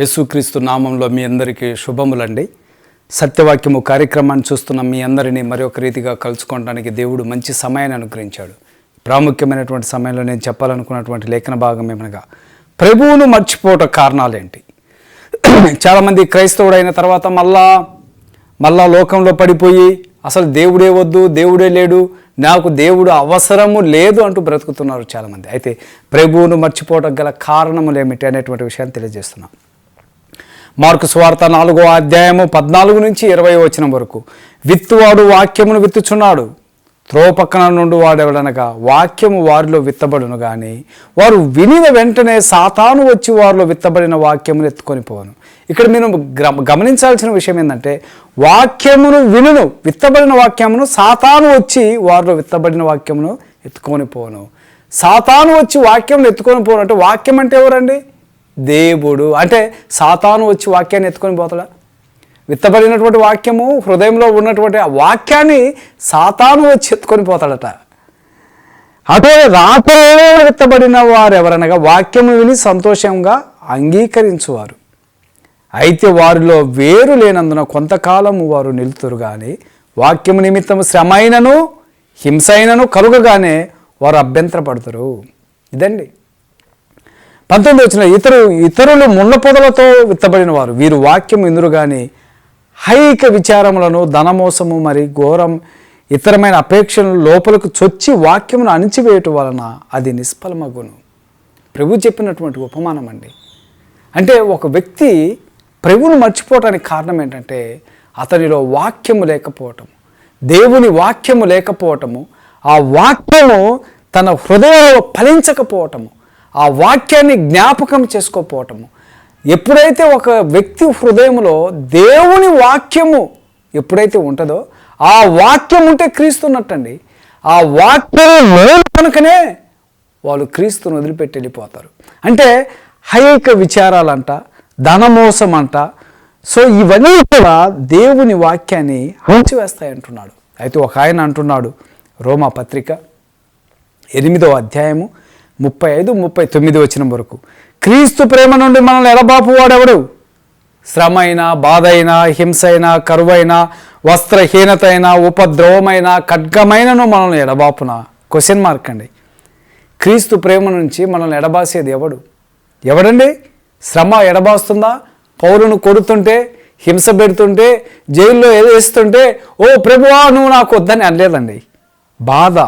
యేసుక్రీస్తు నామంలో మీ అందరికీ శుభములండి. సత్యవాక్యము కార్యక్రమాన్ని చూస్తున్న మీ అందరినీ మరొక రీతిగా కలుసుకోవడానికి దేవుడు మంచి సమయాన్ని అనుగ్రహించాడు. ప్రాముఖ్యమైనటువంటి సమయంలో నేను చెప్పాలనుకున్నటువంటి లేఖన భాగం ఏమనగా ప్రభువును మర్చిపోవట కారణాలేంటి? చాలామంది క్రైస్తవుడైన తర్వాత మళ్ళా మళ్ళా లోకంలో పడిపోయి అసలు దేవుడే వద్దు దేవుడే లేడు నాకు దేవుడు అవసరము లేదు అంటూ బ్రతుకుతున్నారు చాలామంది. అయితే ప్రభువును మర్చిపోవటం గల కారణములు ఏమిటి అనేటువంటి విషయాన్ని తెలియజేస్తున్నాం. మార్కు స్వార్త నాలుగో అధ్యాయము పద్నాలుగు నుంచి ఇరవై వచనం వరకు. విత్తువాడు వాక్యమును విత్తుచున్నాడు. త్రోపక్కన నుండి వాడెవడనగా వాక్యము వారిలో విత్తబడును కానీ వారు వినిన వెంటనే సాతాను వచ్చి వారిలో విత్తబడిన వాక్యమును ఎత్తుకొని పోవను. ఇక్కడ మీరు గమనించాల్సిన విషయం ఏంటంటే వాక్యమును వినును విత్తబడిన వాక్యమును సాతాను వచ్చి వారిలో విత్తబడిన వాక్యమును ఎత్తుకొని పోను సాతాను వచ్చి వాక్యమును ఎత్తుకొని పోను అంటే వాక్యం అంటే ఎవరండి? దేవుడు. అంటే సాతాను వచ్చి వాక్యాన్ని ఎత్తుకొని పోతాడా విత్తబడినటువంటి వాక్యము హృదయంలో ఉన్నటువంటి ఆ వాక్యాన్ని సాతాను వచ్చి ఎత్తుకొని పోతాడట. అటే రాత్రిలో విత్తబడిన వారు ఎవరనగా వాక్యము విని సంతోషంగా అంగీకరించువారు. అయితే వారిలో వేరు లేనందున కొంతకాలము వారు నిలుతురు కానీ వాక్యము నిమిత్తము శ్రమ అయినను కలుగగానే వారు అభ్యంతరపడతారు. ఇదండి. పంతొమ్మిది వచ్చిన ఇతరు ఇతరులు ముళ్ళపొదలతో విత్తబడిన వారు వీరు వాక్యం ఇందురు కానీ హైక విచారములను ధనమోసము మరి ఘోరం ఇతరమైన అపేక్షలను లోపలకు చొచ్చి వాక్యమును అణిచివేయటం వలన అది నిష్ఫలమగును. ప్రభు చెప్పినటువంటి ఉపమానం అండి. అంటే ఒక వ్యక్తి ప్రభువును మర్చిపోవటానికి కారణం ఏంటంటే అతనిలో వాక్యము లేకపోవటం. దేవుని వాక్యము లేకపోవటము. ఆ వాక్యము తన హృదయంలో ఫలించకపోవటము. ఆ వాక్యాన్ని జ్ఞాపకం చేసుకోకపోవటము ఎప్పుడైతే ఒక వ్యక్తి హృదయంలో దేవుని వాక్యము ఎప్పుడైతే ఉంటుందో ఆ వాక్యం ఉంటే క్రీస్తున్నట్టండి ఆ వాక్యం లేదు కనుకనే వాళ్ళు క్రీస్తును వదిలిపెట్టి వెళ్ళిపోతారు. అంటే హైక విచారాలంట ధనమోసం అంట సో ఇవన్నీ కూడా దేవుని వాక్యాన్ని హంచివేస్తాయి అంటున్నాడు. అయితే ఒక ఆయన అంటున్నాడు రోమా పత్రిక ఎనిమిదో అధ్యాయము ముప్పై ఐదు ముప్పై తొమ్మిది వచ్చిన వరకు. క్రీస్తు ప్రేమ నుండి మనల్ని ఎడబాపు వాడెవడు? శ్రమ అయినా బాధ అయినా హింస అయినా కరువైనా వస్త్రహీనత అయినా ఉపద్రవమైన ఖడ్గమైనను మనల్ని ఎడబాపున? క్వశ్చన్ మార్క్ అండి. క్రీస్తు ప్రేమ నుంచి మనల్ని ఎడబాసేది ఎవడు? ఎవడండి? శ్రమ ఎడబాస్తుందా? పౌరును కొడుతుంటే హింస పెడుతుంటే జైల్లో వేస్తుంటే ఓ ప్రభువా నువ్వు నాకు వద్దని అనలేదండి. బాధ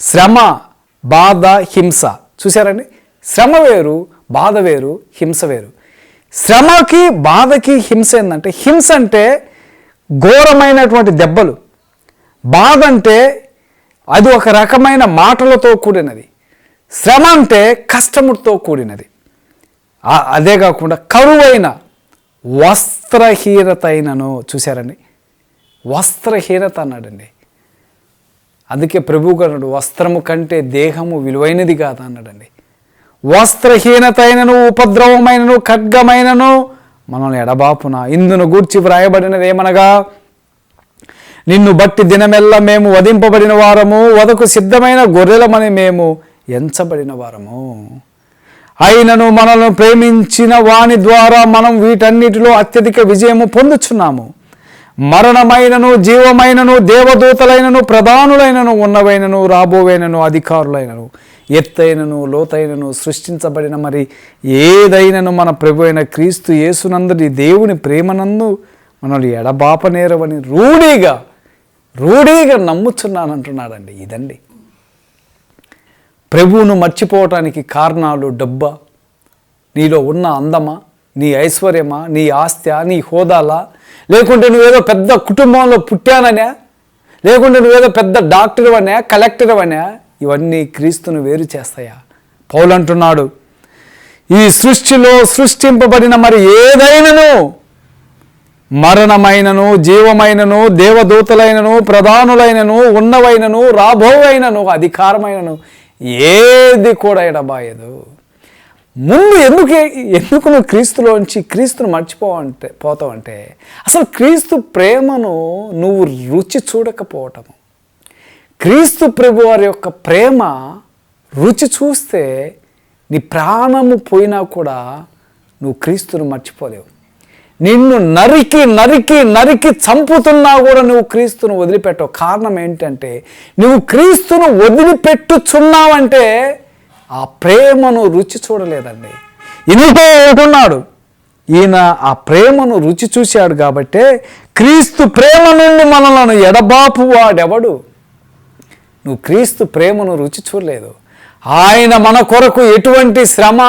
శ్రమ బాధ హింస. చూసారండి శ్రమ వేరు బాధ వేరు హింస వేరు. శ్రమకి బాధకి హింస ఏంటంటే హింస అంటే ఘోరమైనటువంటి దెబ్బలు. బాధ అంటే అది ఒక రకమైన మాటలతో కూడినది. శ్రమ అంటే కష్టముతో కూడినది. అదే కాకుండా కరువైన వస్త్రహీనత అయినను చూశారండి? వస్త్రహీనత అన్నాడండి. అందుకే ప్రభు అన్నాడు వస్త్రము కంటే దేహము విలువైనది కాదా అన్నాడండి. వస్త్రహీనతైనను ఉపద్రవమైనను ఖడ్గమైనను మనల్ని ఎడబాపున ఇందును గూర్చి వ్రాయబడినది ఏమనగా నిన్ను బట్టి దినమెల్ల మేము వధింపబడిన వారము వదకు సిద్ధమైన గొర్రెలమని మేము ఎంచబడిన వారము. అయినను మనల్ని ప్రేమించిన వాని ద్వారా మనం వీటన్నిటిలో అత్యధిక విజయము పొందుచున్నాము. మరణమైనను జీవమైనను దేవదూతలైనను ప్రధానులైనను ఉన్నవైనను రాబోవైనను అధికారులైనను ఎత్తైనను లోతైనను సృష్టించబడిన మరి ఏదైనను మన ప్రభు అయిన క్రీస్తు యేసునందరి దేవుని ప్రేమనందు మనల్ని ఎడబాపనేరవని రూఢీగా రూఢీగా నమ్ముచున్నానంటున్నాడండి ఇదండి. ప్రభువును మర్చిపోవటానికి కారణాలు డబ్బా నీలో ఉన్న అందమా నీ ఐశ్వర్యమా నీ ఆస్త్యా నీ హోదాలా లేకుంటే నువ్వేదో పెద్ద కుటుంబంలో పుట్టాననే? లేకుంటే నువ్వేదో పెద్ద డాక్టర్ అనే కలెక్టర్ అనే ఇవన్నీ క్రీస్తును వేరు చేస్తాయా? పౌలు అంటున్నాడు ఈ సృష్టిలో సృష్టింపబడిన మరి ఏదైనను? మరణమైనను జీవమైనను దేవదూతలైనను ప్రధానులైనను ఉన్నవైనను రాబోవైనను అధికారమైనను ఏది కూడా ఎడబాయదు. ముందు ఎందుకు ఎందుకు నువ్వు క్రీస్తులోంచి క్రీస్తును మర్చిపోవంటే పోతావంటే? అసలు క్రీస్తు ప్రేమను నువ్వు రుచి చూడకపోవటము క్రీస్తు ప్రభు వారి యొక్క ప్రేమ రుచి చూస్తే నీ ప్రాణము పోయినా కూడా నువ్వు క్రీస్తును మర్చిపోలేవు. నిన్ను నరికి నరికి నరికి చంపుతున్నా కూడా నువ్వు క్రీస్తును వదిలిపెట్టవు. కారణం ఏంటంటే నువ్వు క్రీస్తును వదిలిపెట్టుచున్నావంటే ఆ ప్రేమను రుచి చూడలేదండి. ఇనుతో ఉంటున్నాడు ఈయన ఆ ప్రేమను రుచి చూశాడు కాబట్టే క్రీస్తు ప్రేమ నుండి మనలను ఎడబాపు వాడెవడు? నువ్వు క్రీస్తు ప్రేమను రుచి చూడలేదు. ఆయన మన కొరకు ఎటువంటి శ్రమ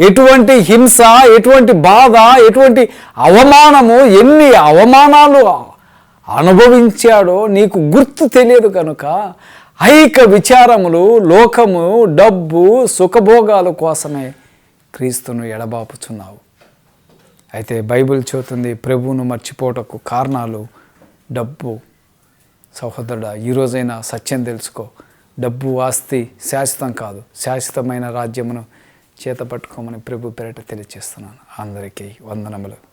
ఎటువంటి హింస ఎటువంటి బాధ ఎటువంటి అవమానము ఎన్ని అవమానాలు అనుభవించాడో నీకు గుర్తు తెలియదు కనుక ఐక విచారములు లోకము డబ్బు సుఖభోగాల కోసమే క్రీస్తును ఎడబాపుచున్నావు. అయితే బైబిల్ చూతుంది ప్రభువును మర్చిపోటకు కారణాలు డబ్బు. సహోదరుడా ఈరోజైనా సత్యం తెలుసుకో. డబ్బు ఆస్తి శాశ్వతం కాదు. శాశ్వతమైన రాజ్యమును చేత పట్టుకోమని ప్రభు పేరట తెలియజేస్తున్నాను. అందరికీ వందనములు.